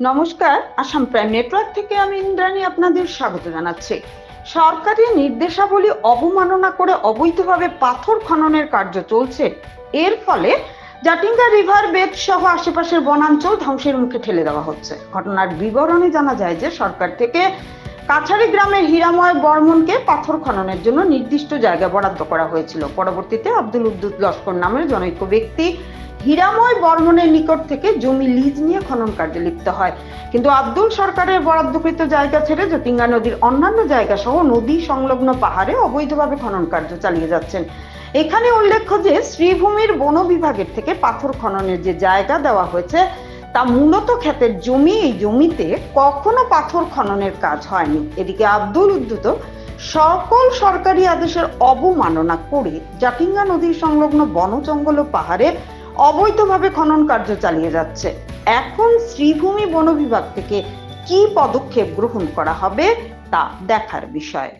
নমস্কার, Assam prime network থেকে আমি ইন্দ্রাণী আপনাদের স্বাগত জানাচ্ছি। সরকারি নির্দেশাবলী অবমাননা করে অবৈধভাবে পাথর খননের কার্য চলছে। এর ফলে জাটিঙ্গা রিভার বেদ সহ আশেপাশের বনাঞ্চল ধ্বংসের মুখে ঠেলে দেওয়া হচ্ছে। ঘটনার বিবরণে জানা যায় যে সরকার থেকে কাছাড়ি গ্রামের হীরাময় বর্মনকে পাথর খননের জন্য নির্দিষ্ট জায়গা বরাদ্দ করা হয়েছিল। পরবর্তীতে আব্দুল উদ্দুত লস্কর নামের জনৈক ব্যক্তি হীরাময় বর্মনের নিকট থেকে জমি লিজ নিয়ে খনন কার্যে লিপ্ত হয়। কিন্তু আব্দুল সরকারের বরাদ্দকৃত জায়গা ছেড়ে জটিঙ্গা নদীর অন্যান্য জায়গা সহ নদী সংলগ্ন পাহাড়ে অবৈধভাবে খনন কার্য চালিয়ে যাচ্ছেন। এখানে উল্লেখ্য যে, শ্রীভূমির বন বিভাগের থেকে পাথর খননের যে জায়গা দেওয়া হয়েছে তা মূলত ক্ষেতের জমি, এই জমিতে কখনো পাথর খননের কাজ হয়নি। এদিকে আব্দুল উদ্দুত, সকল সরকারি আদেশের অবমাননা করে জাটিঙ্গা নদী সংলগ্ন বন জঙ্গল ও পাহাড়ে অবৈধভাবে খনন কার্য চালিয়ে যাচ্ছে। এখন শ্রীভূমি বন বিভাগ থেকে কি পদক্ষেপ গ্রহণ করা হবে, তা দেখার বিষয়।